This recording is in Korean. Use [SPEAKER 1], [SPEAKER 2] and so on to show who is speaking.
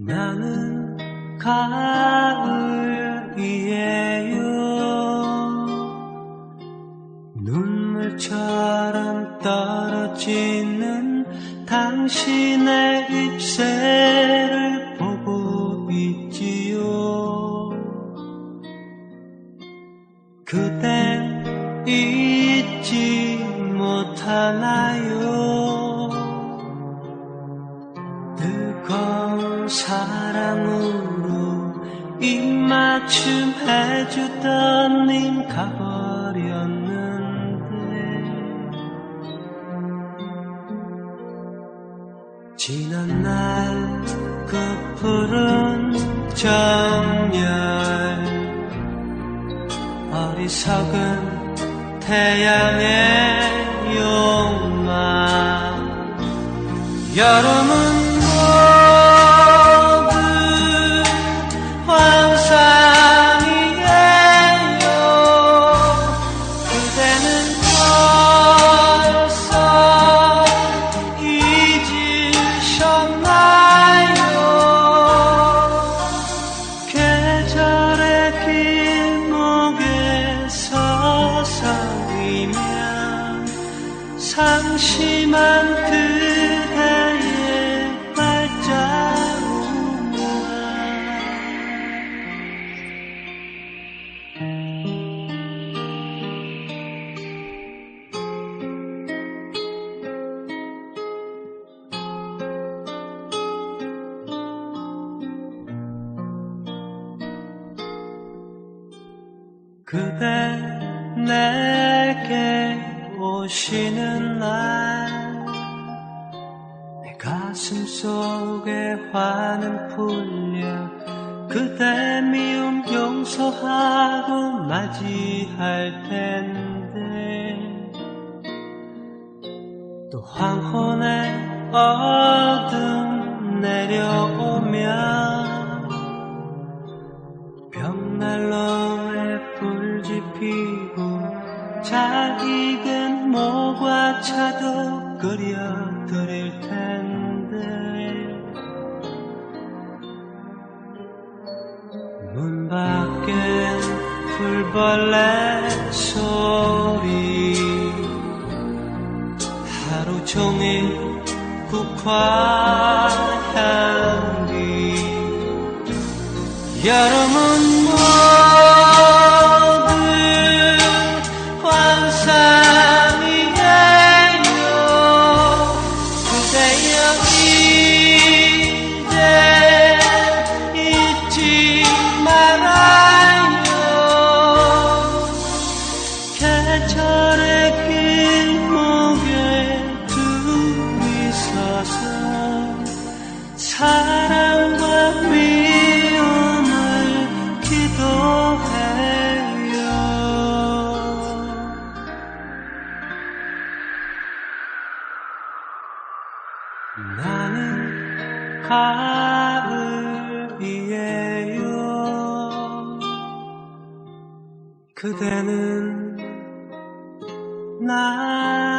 [SPEAKER 1] 나는 가을이에요. 눈물처럼 떨어지는 당신의 잎새를 보고 있지요. 그대 잊지 못하나요 입맞춤 해주던 님 가버렸는데 지난 날 그 푸른 정열 어리석은 태양의 욕망 여름은 그대 내게 오시는 날 내 가슴 속에 화는 풀려 그대 미움 용서하고 맞이할 텐데 또 황혼의 어둠 내려오면 잘 익은 모과 차도 끓여 드릴 텐데. 문 밖엔 풀벌레 소리. 하루 종일 국화 향기. 여름은 나는 가을이에요. 그대는 나